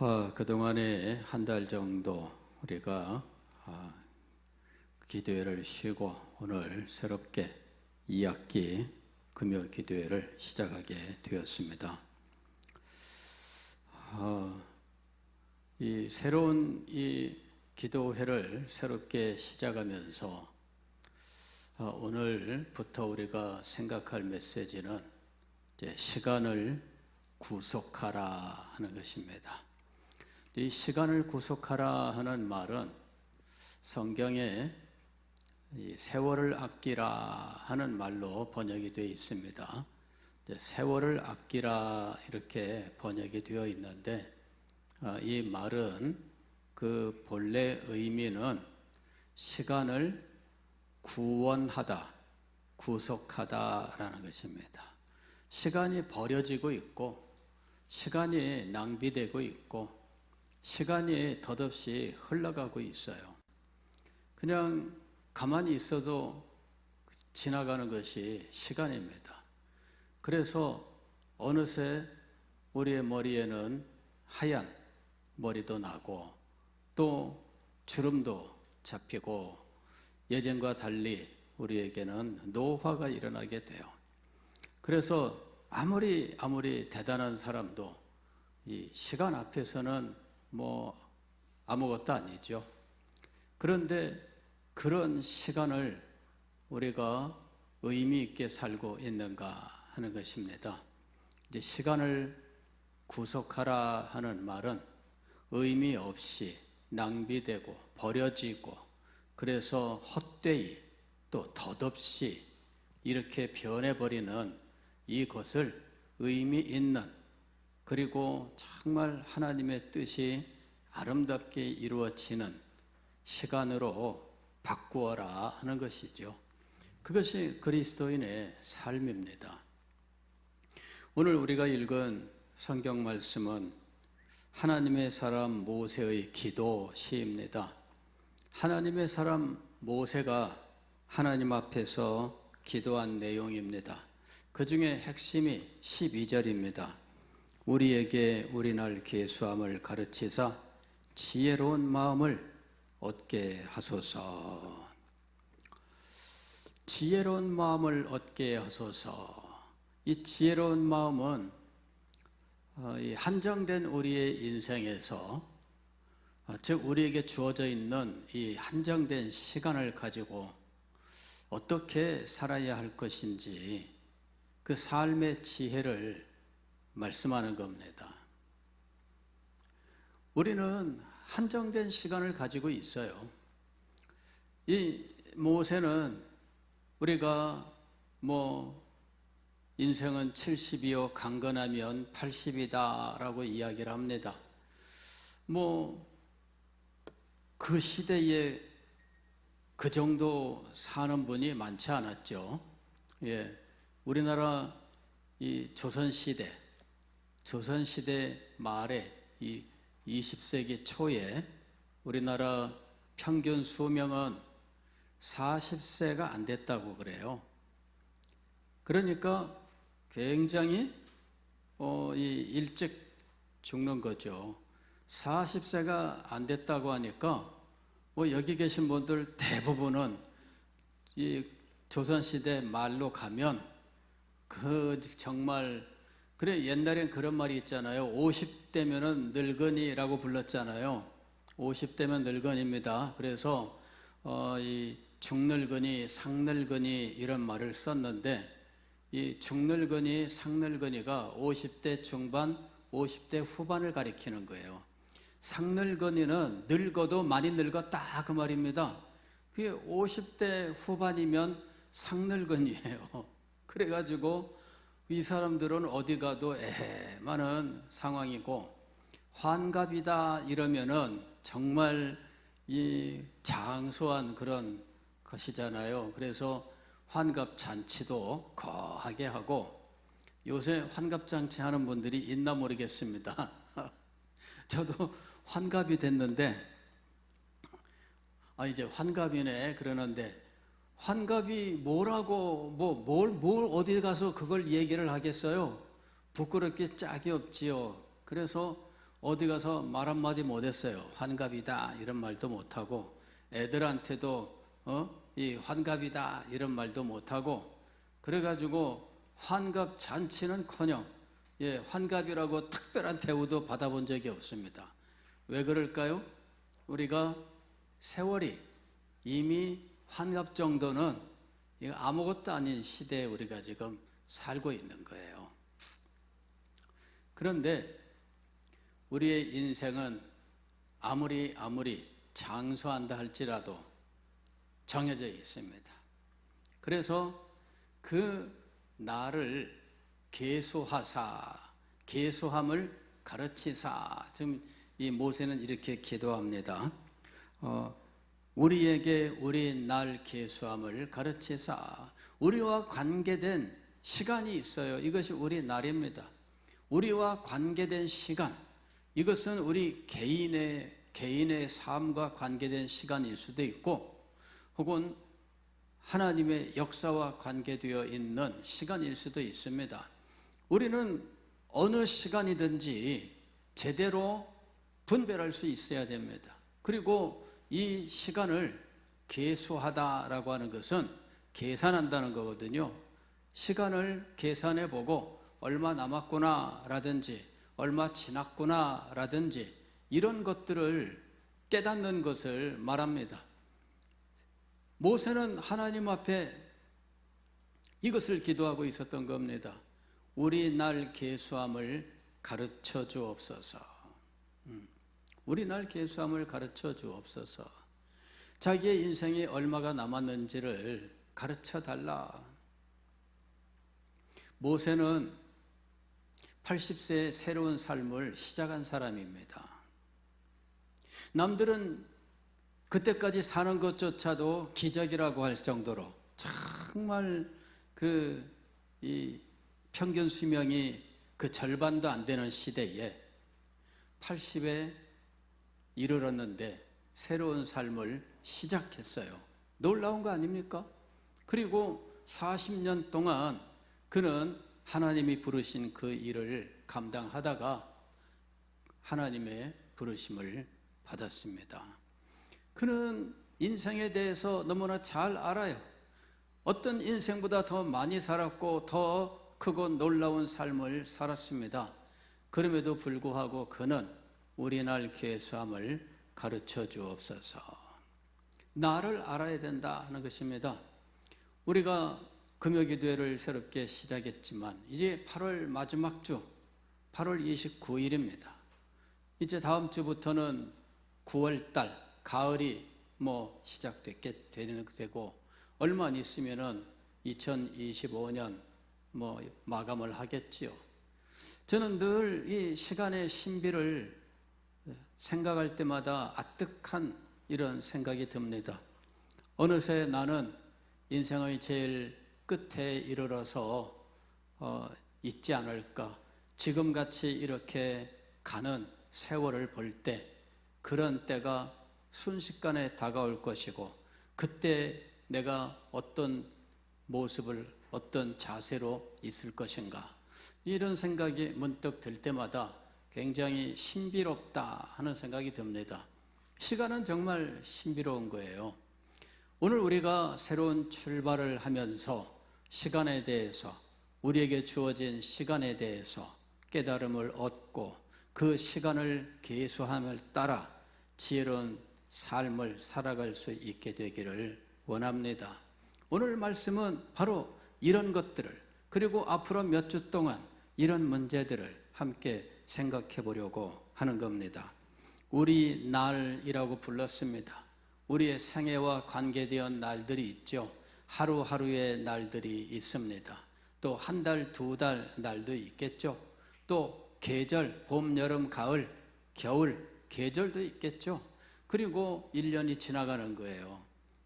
어, 그동안에 한 달 정도 우리가 어, 기도회를 쉬고 오늘 새롭게 2학기 금요 기도회를 시작하게 되었습니다. 어, 이 새로운 이 기도회를 새롭게 시작하면서 어, 오늘부터 우리가 생각할 메시지는 시간을 구속하라 하는 것입니다. 이 시간을 구속하라 하는 말은 성경에 이 세월을 아끼라 하는 말로 번역이 되어 있습니다. 세월을 아끼라 이렇게 번역이 되어 있는데 아, 이 말은 그 본래 의미는 시간을 구원하다, 구속하다라는 것입니다. 시간이 버려지고 있고 시간이 낭비되고 있고 시간이 덧없이 흘러가고 있어요. 그냥 가만히 있어도 지나가는 것이 시간입니다. 그래서 어느새 우리의 머리에는 하얀 머리도 나고 또 주름도 잡히고 예전과 달리 우리에게는 노화가 일어나게 돼요. 그래서 아무리 아무리 대단한 사람도 이 시간 앞에서는 뭐 아무것도 아니죠. 그런데 그런 시간을 우리가 의미 있게 살고 있는가 하는 것입니다. 이제 시간을 구속하라 하는 말은 의미 없이 낭비되고 버려지고 그래서 헛되이 또 덧없이 이렇게 변해버리는 이것을 의미 있는 그리고 정말 하나님의 뜻이 아름답게 이루어지는 시간으로 바꾸어라 하는 것이죠. 그것이 그리스도인의 삶입니다. 오늘 우리가 읽은 성경 말씀은 하나님의 사람 모세의 기도 시입니다. 하나님의 사람 모세가 하나님 앞에서 기도한 내용입니다. 그 중에 핵심이 12절입니다. 우리에게 우리날 계수함을 가르치사 지혜로운 마음을 얻게 하소서. 지혜로운 마음을 얻게 하소서. 이 지혜로운 마음은 어, 한정된 우리의 인생에서 어, 즉 우리에게 주어져 있는 이 한정된 시간을 가지고 어떻게 살아야 할 것인지 그 삶의 지혜를 말씀하는 겁니다. 우리는 한정된 시간을 가지고 있어요. 이 모세는 우리가 뭐 인생은 70이요 강건하면 80이다라고 이야기를 합니다. 뭐 그 시대에 그 정도 사는 분이 많지 않았죠. 예. 우리나라 이 조선 시대 조선시대 말에 이 20세기 초에 우리나라 평균 수명은 40세가 안 됐다고 그래요. 그러니까 굉장히 어, 이 일찍 죽는 거죠. 40세가 안 됐다고 하니까 뭐 여기 계신 분들 대부분은 이 조선시대 말로 가면 그 정말 그래 옛날엔 그런 말이 있잖아요. 50대면은 늙은이라고 불렀잖아요. 50대면 늙은입니다. 그래서 어, 이 중늙은이, 상늙은이 이런 말을 썼는데 이 중늙은이, 상늙은이가 50대 중반, 50대 후반을 가리키는 거예요. 상늙은이는 늙어도 많이 늙었다 그 말입니다. 그게 50대 후반이면 상늙은이에요. 그래가지고 이 사람들은 어디 가도 에헤많은 상황이고 환갑이다 이러면은 정말 이 장소한 그런 것이잖아요. 그래서 환갑 잔치도 거하게 하고 요새 환갑 잔치 하는 분들이 있나 모르겠습니다. 저도 환갑이 됐는데 아 이제 환갑이네 그러는데 환갑이 뭐라고 뭐뭘뭘 어디 가서 그걸 얘기를 하겠어요? 부끄럽게 짝이 없지요. 그래서 어디 가서 말 한마디 못했어요. 환갑이다 이런 말도 못하고 애들한테도 어? 이 환갑이다 이런 말도 못하고 그래가지고 환갑 잔치는커녕 예, 환갑이라고 특별한 대우도 받아본 적이 없습니다. 왜 그럴까요? 우리가 세월이 이미 환갑 정도는 아무것도 아닌 시대에 우리가 지금 살고 있는 거예요. 그런데 우리의 인생은 아무리 아무리 장수한다 할지라도 정해져 있습니다. 그래서 그 나를 계수하사, 계수함을 가르치사. 지금 이 모세는 이렇게 기도합니다. 어, 우리에게 우리 날 계수함을 가르치사. 우리와 관계된 시간이 있어요. 이것이 우리 날입니다. 우리와 관계된 시간. 이것은 우리 개인의 개인의 삶과 관계된 시간일 수도 있고 혹은 하나님의 역사와 관계되어 있는 시간일 수도 있습니다. 우리는 어느 시간이든지 제대로 분별할 수 있어야 됩니다. 그리고 이 시간을 계수하다라고 하는 것은 계산한다는 거거든요. 시간을 계산해 보고 얼마 남았구나라든지 얼마 지났구나라든지 이런 것들을 깨닫는 것을 말합니다. 모세는 하나님 앞에 이것을 기도하고 있었던 겁니다. 우리 날 계수함을 가르쳐 주옵소서. 음, 우리 날 계수함을 가르쳐 주옵소서. 자기의 인생이 얼마가 남았는지를 가르쳐 달라. 모세는 80세의 새로운 삶을 시작한 사람입니다. 남들은 그때까지 사는 것조차도 기적이라고 할 정도로 정말 그 이 평균 수명이 그 절반도 안 되는 시대에 80에 이르렀는데 새로운 삶을 시작했어요. 놀라운 거 아닙니까? 그리고 40년 동안 그는 하나님이 부르신 그 일을 감당하다가 하나님의 부르심을 받았습니다. 그는 인생에 대해서 너무나 잘 알아요. 어떤 인생보다 더 많이 살았고 더 크고 놀라운 삶을 살았습니다. 그럼에도 불구하고 그는 우리 날 계수함을 가르쳐 주옵소서. 나를 알아야 된다 하는 것입니다. 우리가 금요기도회를 새롭게 시작했지만 이제 8월 마지막 주 8월 29일입니다. 이제 다음 주부터는 9월 달 가을이 뭐 시작됐게 되고 얼마 안 있으면은 2025년 뭐 마감을 하겠지요. 저는 늘 이 시간의 신비를 생각할 때마다 아득한 이런 생각이 듭니다. 어느새 나는 인생의 제일 끝에 이르러서 어, 있지 않을까. 지금 같이 이렇게 가는 세월을 볼 때 그런 때가 순식간에 다가올 것이고 그때 내가 어떤 모습을 어떤 자세로 있을 것인가 이런 생각이 문득 들 때마다 굉장히 신비롭다 하는 생각이 듭니다. 시간은 정말 신비로운 거예요. 오늘 우리가 새로운 출발을 하면서 시간에 대해서 우리에게 주어진 시간에 대해서 깨달음을 얻고 그 시간을 계수함을 따라 지혜로운 삶을 살아갈 수 있게 되기를 원합니다. 오늘 말씀은 바로 이런 것들을 그리고 앞으로 몇 주 동안 이런 문제들을 함께 생각해 보려고 하는 겁니다. 우리 날이라고 불렀습니다. 우리의 생애와 관계되어 날들이 있죠. 하루하루의 날들이 있습니다. 또 한 달, 두 달 날도 있겠죠. 또 계절, 봄, 여름, 가을, 겨울, 계절도 있겠죠. 그리고 1년이 지나가는 거예요.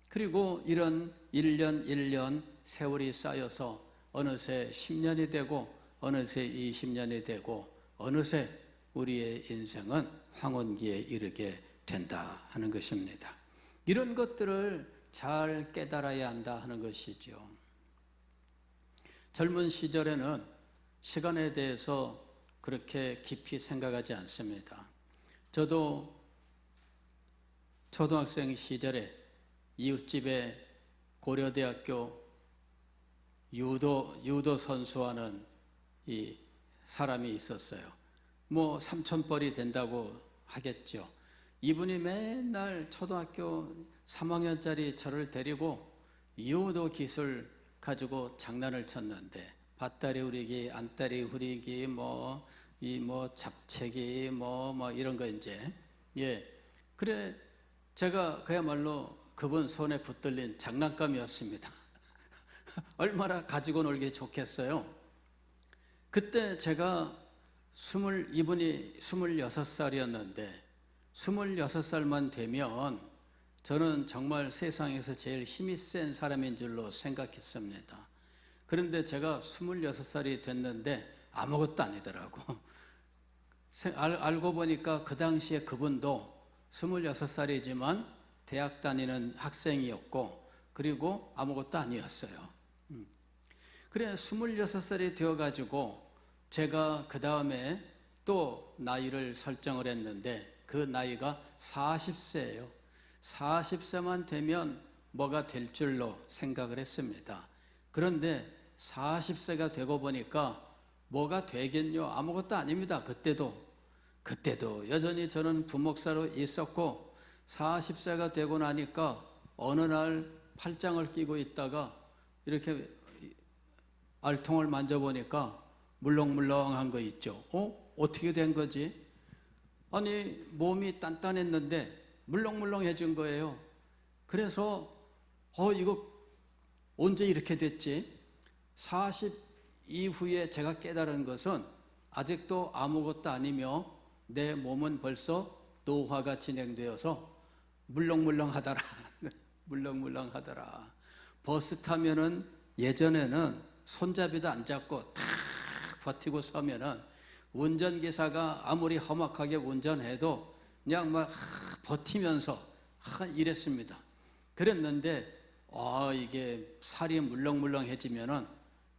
그리고 이런 1년, 1년 세월이 쌓여서 어느새 10년이 되고 어느새 20년이 되고 어느새 우리의 인생은 황혼기에 이르게 된다 하는 것입니다. 이런 것들을 잘 깨달아야 한다 하는 것이죠. 젊은 시절에는 시간에 대해서 그렇게 깊이 생각하지 않습니다. 저도 초등학생 시절에 이웃집에 고려대학교 유도 유도 선수하는 이 사람이 있었어요. 뭐 삼천벌이 된다고 하겠죠. 이분이 맨날 초등학교 3학년짜리 저를 데리고 유도 기술 가지고 장난을 쳤는데 밭다리 후리기, 안다리 후리기, 뭐 이 뭐 잡채기, 뭐뭐 이런 거 이제 예 그래 제가 그야말로 그분 손에 붙들린 장난감이었습니다. 얼마나 가지고 놀기 좋겠어요. 그때 제가 스물 이분이 스물여섯 살이었는데 스물여섯 살만 되면 저는 정말 세상에서 제일 힘이 센 사람인 줄로 생각했습니다. 그런데 제가 스물여섯 살이 됐는데 아무것도 아니더라고. 세- 알, 알고 보니까 그 당시에 그분도 스물여섯 살이지만 대학 다니는 학생이었고 그리고 아무것도 아니었어요. 음. 그래 스물여섯 살이 되어 가지고 제가 그 다음에 또 나이를 설정을 했는데 그 나이가 40세예요. 40세만 되면 뭐가 될 줄로 생각을 했습니다. 그런데 40세가 되고 보니까 뭐가 되겠뇨? 아무것도 아닙니다. 그때도. 그때도 여전히 저는 부목사로 있었고 40세가 되고 나니까 어느 날 팔짱을 끼고 있다가 이렇게 알통을 만져보니까 물렁물렁한 거 있죠. 어? 어떻게 된 거지? 아니, 몸이 단단했는데 물렁물렁해진 거예요. 그래서, 어, 이거 언제 이렇게 됐지? 40 이후에 제가 깨달은 것은 아직도 아무것도 아니며 내 몸은 벌써 노화가 진행되어서 물렁물렁하더라. 물렁물렁하더라. 버스 타면은 예전에는 손잡이도 안 잡고 탁 버티고 서면은 운전기사가 아무리 험악하게 운전해도 그냥 막 버티면서 하, 이랬습니다. 그랬는데 아 이게 살이 물렁물렁해지면은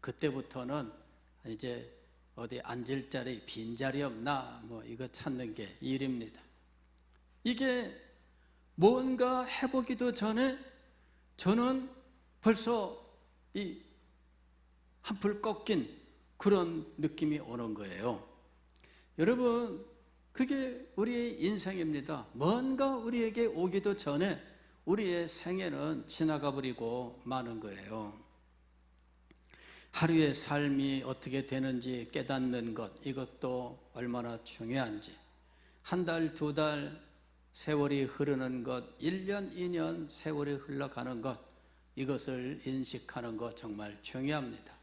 그때부터는 이제 어디 앉을 자리 빈 자리 없나 뭐 이거 찾는 게 일입니다. 이게 뭔가 해보기도 전에 저는 벌써 이 한풀 꺾인 그런 느낌이 오는 거예요. 여러분, 그게 우리의 인생입니다. 뭔가 우리에게 오기도 전에 우리의 생애는 지나가 버리고 마는 거예요. 하루의 삶이 어떻게 되는지 깨닫는 것, 이것도 얼마나 중요한지. 한 달, 두 달 세월이 흐르는 것, 1년, 2년 세월이 흘러가는 것, 이것을 인식하는 것 정말 중요합니다.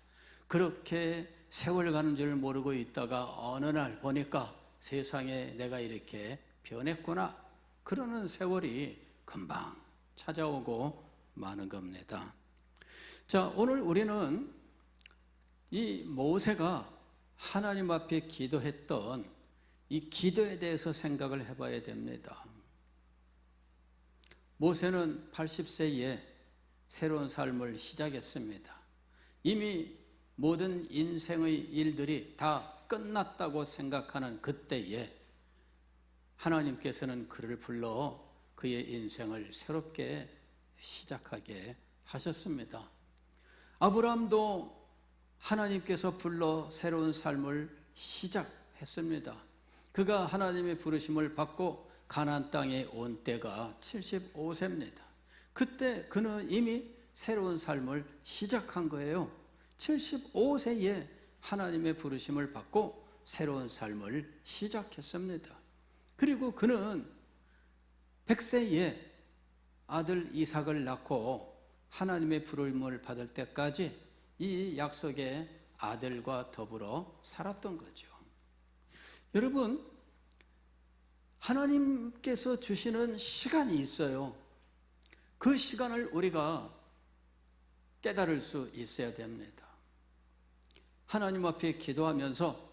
그렇게 세월 가는 줄 모르고 있다가 어느 날 보니까 세상에 내가 이렇게 변했구나. 그러는 세월이 금방 찾아오고 마는 겁니다. 자, 오늘 우리는 이 모세가 하나님 앞에 기도했던 이 기도에 대해서 생각을 해봐야 됩니다. 모세는 80세에 새로운 삶을 시작했습니다. 이미 모든 인생의 일들이 다 끝났다고 생각하는 그때에 하나님께서는 그를 불러 그의 인생을 새롭게 시작하게 하셨습니다. 아브라함도 하나님께서 불러 새로운 삶을 시작했습니다. 그가 하나님의 부르심을 받고 가나안 땅에 온 때가 75세입니다. 그때 그는 이미 새로운 삶을 시작한 거예요. 75세에 하나님의 부르심을 받고 새로운 삶을 시작했습니다. 그리고 그는 100세에 아들 이삭을 낳고 하나님의 부름을 받을 때까지 이 약속의 아들과 더불어 살았던 거죠. 여러분, 하나님께서 주시는 시간이 있어요. 그 시간을 우리가 깨달을 수 있어야 됩니다. 하나님 앞에 기도하면서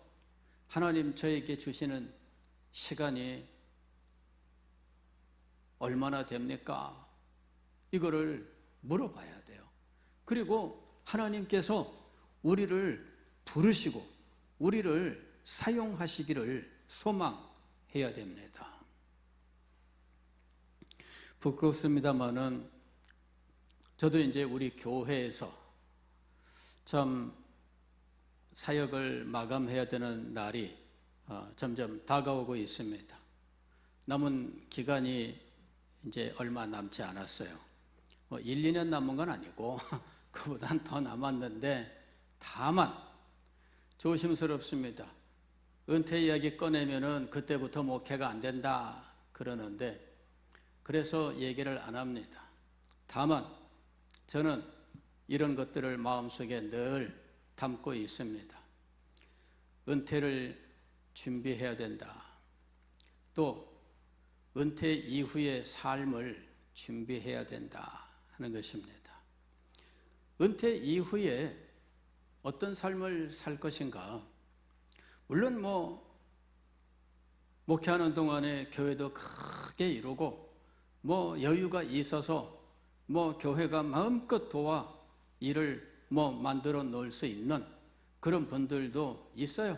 하나님 저에게 주시는 시간이 얼마나 됩니까? 이거를 물어봐야 돼요. 그리고 하나님께서 우리를 부르시고 우리를 사용하시기를 소망해야 됩니다. 부끄럽습니다만은 저도 이제 우리 교회에서 참 사역을 마감해야 되는 날이 어, 점점 다가오고 있습니다. 남은 기간이 이제 얼마 남지 않았어요. 뭐 1, 2년 남은 건 아니고 그보단 더 남았는데 다만 조심스럽습니다. 은퇴 이야기 꺼내면은 그때부터 목회가 안 된다 그러는데 그래서 얘기를 안 합니다. 다만 저는 이런 것들을 마음속에 늘 담고 있습니다. 은퇴를 준비해야 된다. 또 은퇴 이후의 삶을 준비해야 된다 하는 것입니다. 은퇴 이후에 어떤 삶을 살 것인가? 물론 뭐 목회하는 동안에 교회도 크게 이루고 뭐 여유가 있어서 뭐 교회가 마음껏 도와 일을 뭐 만들어 놓을 수 있는 그런 분들도 있어요.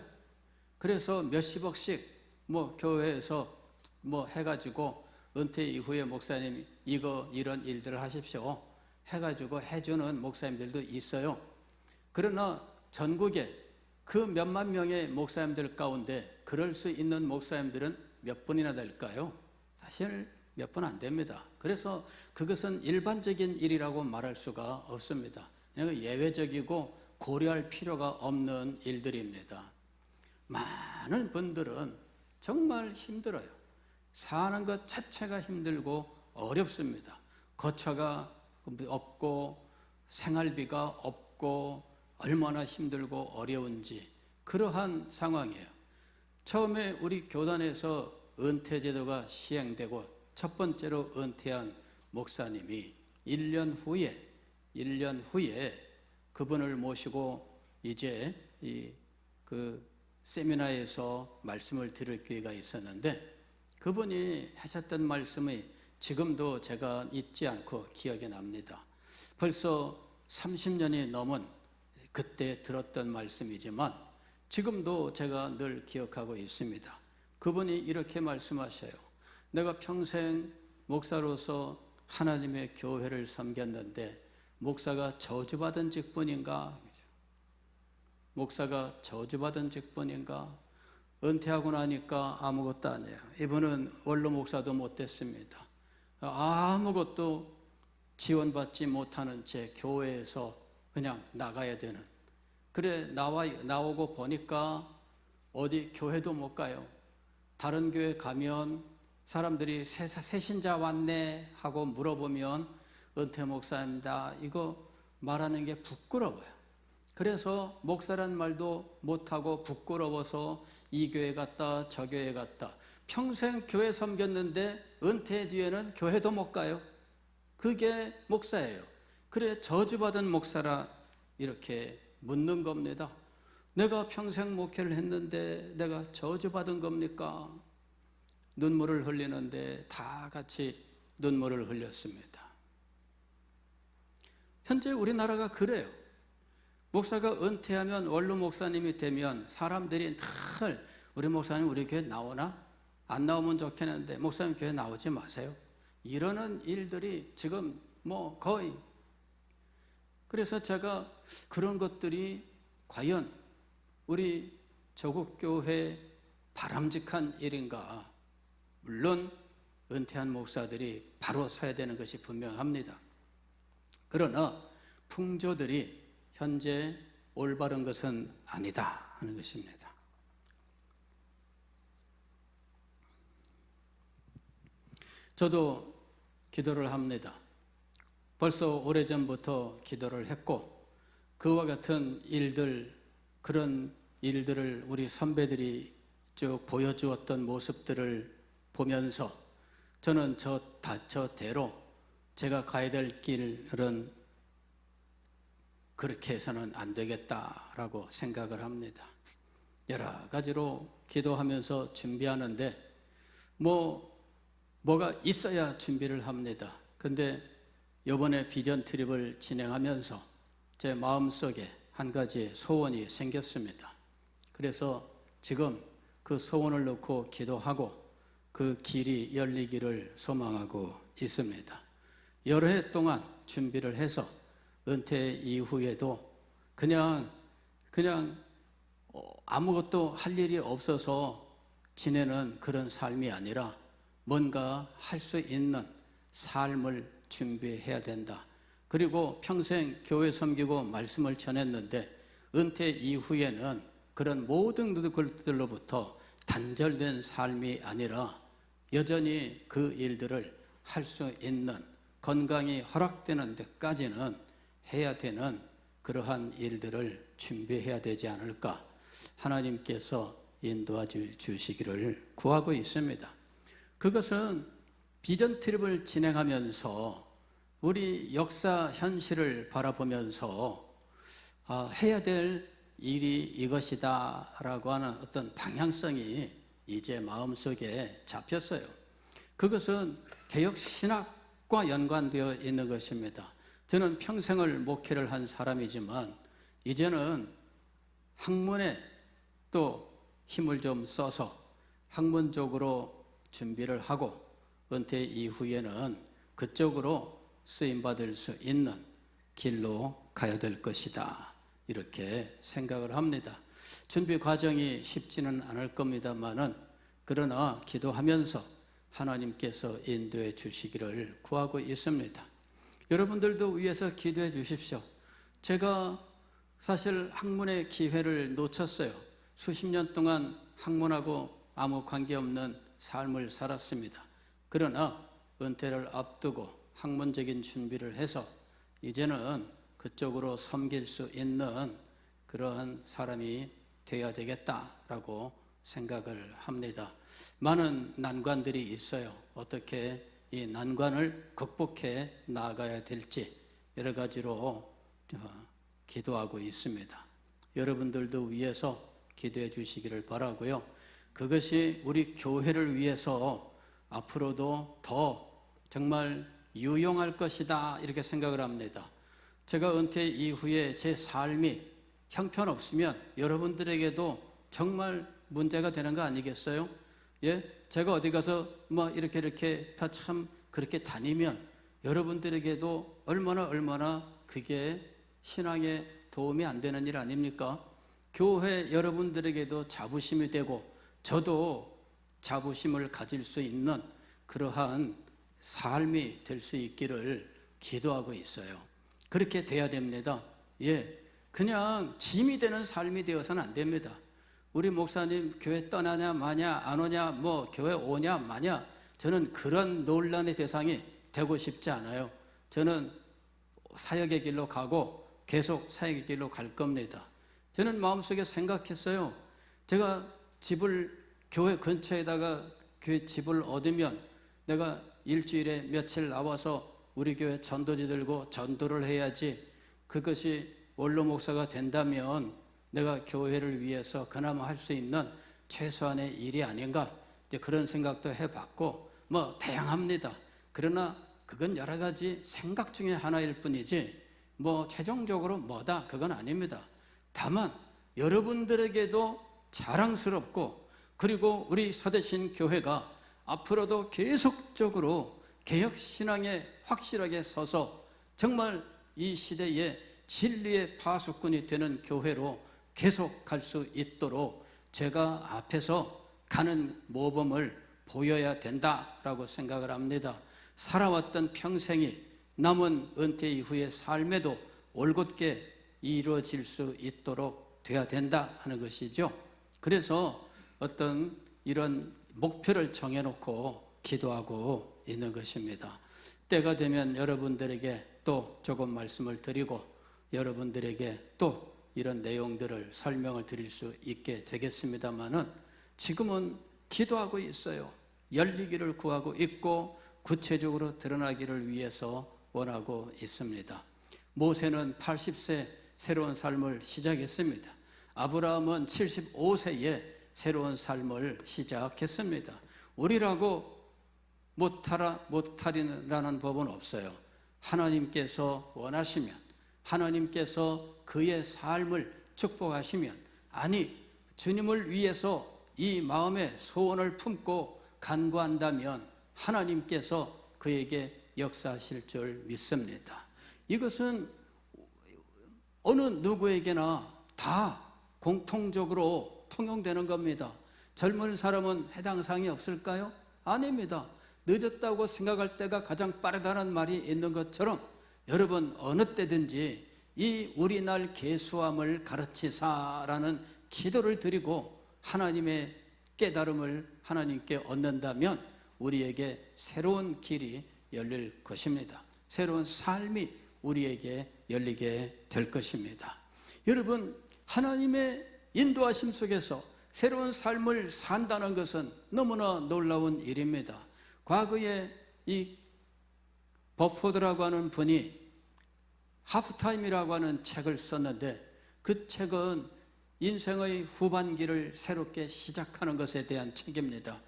그래서 몇십억씩 뭐 교회에서 뭐 해가지고 은퇴 이후에 목사님 이거 이런 일들을 하십시오. 해가지고 해주는 목사님들도 있어요. 그러나 전국에 그 몇만 명의 목사님들 가운데 그럴 수 있는 목사님들은 몇 분이나 될까요? 사실 몇 분 안 됩니다. 그래서 그것은 일반적인 일이라고 말할 수가 없습니다. 예외적이고 고려할 필요가 없는 일들입니다. 많은 분들은 정말 힘들어요. 사는 것 자체가 힘들고 어렵습니다. 거처가 없고 생활비가 없고 얼마나 힘들고 어려운지 그러한 상황이에요. 처음에 우리 교단에서 은퇴제도가 시행되고 첫 번째로 은퇴한 목사님이 1년 후에 1년 후에 그분을 모시고 이제 이 그 세미나에서 말씀을 들을 기회가 있었는데 그분이 하셨던 말씀이 지금도 제가 잊지 않고 기억이 납니다. 벌써 30년이 넘은 그때 들었던 말씀이지만 지금도 제가 늘 기억하고 있습니다. 그분이 이렇게 말씀하셔요. 내가 평생 목사로서 하나님의 교회를 섬겼는데 목사가 저주받은 직분인가? 목사가 저주받은 직분인가? 은퇴하고 나니까 아무것도 아니에요. 이분은 원로 목사도 못 됐습니다. 아무것도 지원받지 못하는 제 교회에서 그냥 나가야 되는. 그래 나와 나오고 보니까 어디 교회도 못 가요. 다른 교회 가면 사람들이 새, 새 신자 왔네 하고 물어보면 은퇴 목사입니다. 이거 말하는 게 부끄러워요. 그래서 목사란 말도 못하고 부끄러워서 이 교회 갔다 저 교회 갔다 평생 교회 섬겼는데 은퇴 뒤에는 교회도 못 가요. 그게 목사예요. 그래 저주받은 목사라 이렇게 묻는 겁니다. 내가 평생 목회를 했는데 내가 저주받은 겁니까? 눈물을 흘리는데 다 같이 눈물을 흘렸습니다. 현재 우리나라가 그래요. 목사가 은퇴하면 원로 목사님이 되면 사람들이 늘 우리 목사님 우리 교회 나오나? 안 나오면 좋겠는데 목사님 교회 나오지 마세요. 이러는 일들이 지금 뭐 거의 그래서 제가 그런 것들이 과연 우리 조국 교회 바람직한 일인가? 물론 은퇴한 목사들이 바로 서야 되는 것이 분명합니다. 그러나 풍조들이 현재 올바른 것은 아니다 하는 것입니다. 저도 기도를 합니다. 벌써 오래전부터 기도를 했고 그와 같은 일들 그런 일들을 우리 선배들이 쭉 보여주었던 모습들을 보면서 저는 저, 다, 저대로 제가 가야 될 길은 그렇게 해서는 안 되겠다라고 생각을 합니다. 여러 가지로 기도하면서 준비하는데 뭐 뭐가 있어야 준비를 합니다. 근데 이번에 비전 트립을 진행하면서 제 마음속에 한 가지 소원이 생겼습니다. 그래서 지금 그 소원을 놓고 기도하고 그 길이 열리기를 소망하고 있습니다. 여러 해 동안 준비를 해서 은퇴 이후에도 그냥 그냥 어, 아무것도 할 일이 없어서 지내는 그런 삶이 아니라 뭔가 할 수 있는 삶을 준비해야 된다. 그리고 평생 교회 섬기고 말씀을 전했는데 은퇴 이후에는 그런 모든 것들로부터 단절된 삶이 아니라 여전히 그 일들을 할 수 있는 건강이 허락되는 데까지는 해야 되는 그러한 일들을 준비해야 되지 않을까 하나님께서 인도하 주시기를 구하고 있습니다. 그것은 비전 트립을 진행하면서 우리 역사 현실을 바라보면서 아, 해야 될 일이 이것이다 라고 하는 어떤 방향성이 이제 마음속에 잡혔어요. 그것은 개혁 신학 과 연관되어 있는 것입니다. 저는 평생을 목회를 한 사람이지만 이제는 학문에 또 힘을 좀 써서 학문적으로 준비를 하고 은퇴 이후에는 그쪽으로 쓰임 받을 수 있는 길로 가야 될 것이다. 이렇게 생각을 합니다. 준비 과정이 쉽지는 않을 겁니다만은 그러나 기도하면서 하나님께서 인도해 주시기를 구하고 있습니다. 여러분들도 위해서 기도해 주십시오. 제가 사실 학문의 기회를 놓쳤어요. 수십 년 동안 학문하고 아무 관계없는 삶을 살았습니다. 그러나 은퇴를 앞두고 학문적인 준비를 해서 이제는 그쪽으로 섬길 수 있는 그러한 사람이 되어야 되겠다라고 생각을 합니다. 많은 난관들이 있어요. 어떻게 이 난관을 극복해 나아가야 될지 여러 가지로 어, 기도하고 있습니다. 여러분들도 위해서 기도해 주시기를 바라고요. 그것이 우리 교회를 위해서 앞으로도 더 정말 유용할 것이다 이렇게 생각을 합니다. 제가 은퇴 이후에 제 삶이 형편없으면 여러분들에게도 정말 문제가 되는 거 아니겠어요? 예? 제가 어디 가서 뭐 이렇게 이렇게 참 그렇게 다니면 여러분들에게도 얼마나 얼마나 그게 신앙에 도움이 안 되는 일 아닙니까? 교회 여러분들에게도 자부심이 되고 저도 자부심을 가질 수 있는 그러한 삶이 될 수 있기를 기도하고 있어요. 그렇게 돼야 됩니다. 예. 그냥 짐이 되는 삶이 되어서는 안 됩니다. 우리 목사님 교회 떠나냐 마냐 안 오냐 뭐 교회 오냐 마냐 저는 그런 논란의 대상이 되고 싶지 않아요. 저는 사역의 길로 가고 계속 사역의 길로 갈 겁니다. 저는 마음속에 생각했어요. 제가 집을 교회 근처에다가 교회 집을 얻으면 내가 일주일에 며칠 나와서 우리 교회 전도지 들고 전도를 해야지 그것이 원로 목사가 된다면 내가 교회를 위해서 그나마 할 수 있는 최소한의 일이 아닌가 이제 그런 생각도 해봤고 뭐 다양합니다. 그러나 그건 여러 가지 생각 중에 하나일 뿐이지 뭐 최종적으로 뭐다 그건 아닙니다. 다만 여러분들에게도 자랑스럽고 그리고 우리 서대신 교회가 앞으로도 계속적으로 개혁 신앙에 확실하게 서서 정말 이 시대에 진리의 파수꾼이 되는 교회로 계속 갈 수 있도록 제가 앞에서 가는 모범을 보여야 된다라고 생각을 합니다. 살아왔던 평생이 남은 은퇴 이후의 삶에도 올곧게 이루어질 수 있도록 돼야 된다 하는 것이죠. 그래서 어떤 이런 목표를 정해놓고 기도하고 있는 것입니다. 때가 되면 여러분들에게 또 조금 말씀을 드리고 여러분들에게 또 이런 내용들을 설명을 드릴 수 있게 되겠습니다만은 지금은 기도하고 있어요. 열리기를 구하고 있고 구체적으로 드러나기를 위해서 원하고 있습니다. 모세는 80세 새로운 삶을 시작했습니다. 아브라함은 75세에 새로운 삶을 시작했습니다. 우리라고 못하라 못하리라는 법은 없어요. 하나님께서 원하시면 하나님께서 그의 삶을 축복하시면 아니 주님을 위해서 이 마음의 소원을 품고 간구한다면 하나님께서 그에게 역사하실 줄 믿습니다. 이것은 어느 누구에게나 다 공통적으로 통용되는 겁니다. 젊은 사람은 해당 사항이 없을까요? 아닙니다. 늦었다고 생각할 때가 가장 빠르다는 말이 있는 것처럼 여러분 어느 때든지 이 우리 날 계수함을 가르치사라는 기도를 드리고 하나님의 깨달음을 하나님께 얻는다면 우리에게 새로운 길이 열릴 것입니다. 새로운 삶이 우리에게 열리게 될 것입니다. 여러분, 하나님의 인도하심 속에서 새로운 삶을 산다는 것은 너무나 놀라운 일입니다. 과거에 이 버포드라고 하는 분이 하프타임이라고 하는 책을 썼는데 그 책은 인생의 후반기를 새롭게 시작하는 것에 대한 책입니다.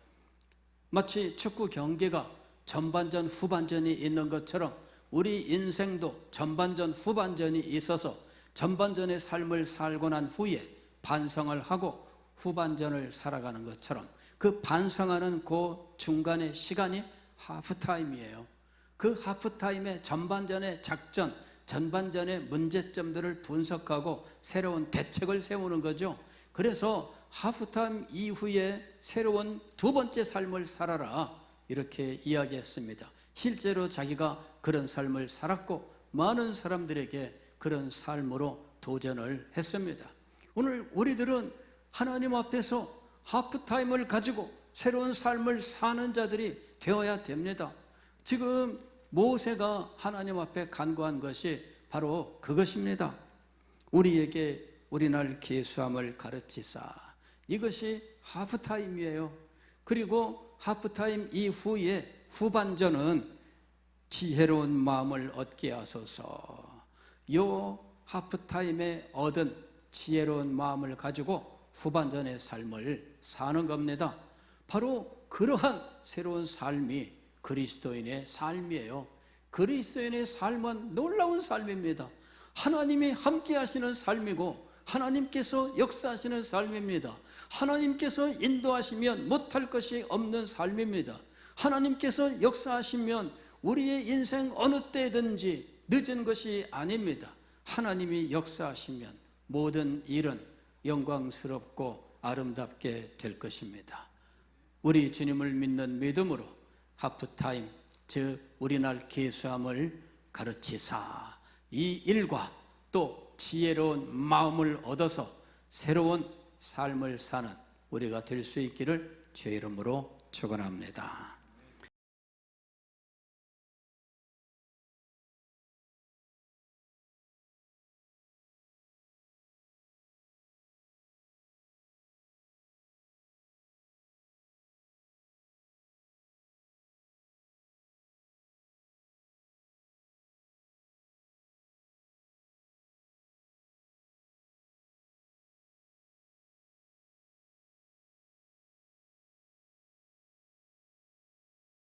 마치 축구 경기가 전반전, 후반전이 있는 것처럼 우리 인생도 전반전, 후반전이 있어서 전반전의 삶을 살고 난 후에 반성을 하고 후반전을 살아가는 것처럼 그 반성하는 그 중간의 시간이 하프타임이에요. 그 하프타임의 전반전의 작전, 전반전의 문제점들을 분석하고 새로운 대책을 세우는 거죠. 그래서 하프타임 이후에 새로운 두 번째 삶을 살아라. 이렇게 이야기했습니다. 실제로 자기가 그런 삶을 살았고 많은 사람들에게 그런 삶으로 도전을 했습니다. 오늘 우리들은 하나님 앞에서 하프타임을 가지고 새로운 삶을 사는 자들이 되어야 됩니다. 지금 모세가 하나님 앞에 간구한 것이 바로 그것입니다. 우리에게 우리날 계수함을 가르치사. 이것이 하프타임이에요. 그리고 하프타임 이후에 후반전은 지혜로운 마음을 얻게 하소서. 요 하프타임에 얻은 지혜로운 마음을 가지고 후반전의 삶을 사는 겁니다. 바로 그러한 새로운 삶이 그리스도인의 삶이에요. 그리스도인의 삶은 놀라운 삶입니다. 하나님이 함께 하시는 삶이고 하나님께서 역사하시는 삶입니다. 하나님께서 인도하시면 못할 것이 없는 삶입니다. 하나님께서 역사하시면 우리의 인생 어느 때든지 늦은 것이 아닙니다. 하나님이 역사하시면 모든 일은 영광스럽고 아름답게 될 것입니다. 우리 주님을 믿는 믿음으로 하프타임, 즉 우리날 계수함을 가르치사 이 일과 또 지혜로운 마음을 얻어서 새로운 삶을 사는 우리가 될 수 있기를 주의 이름으로 축원합니다.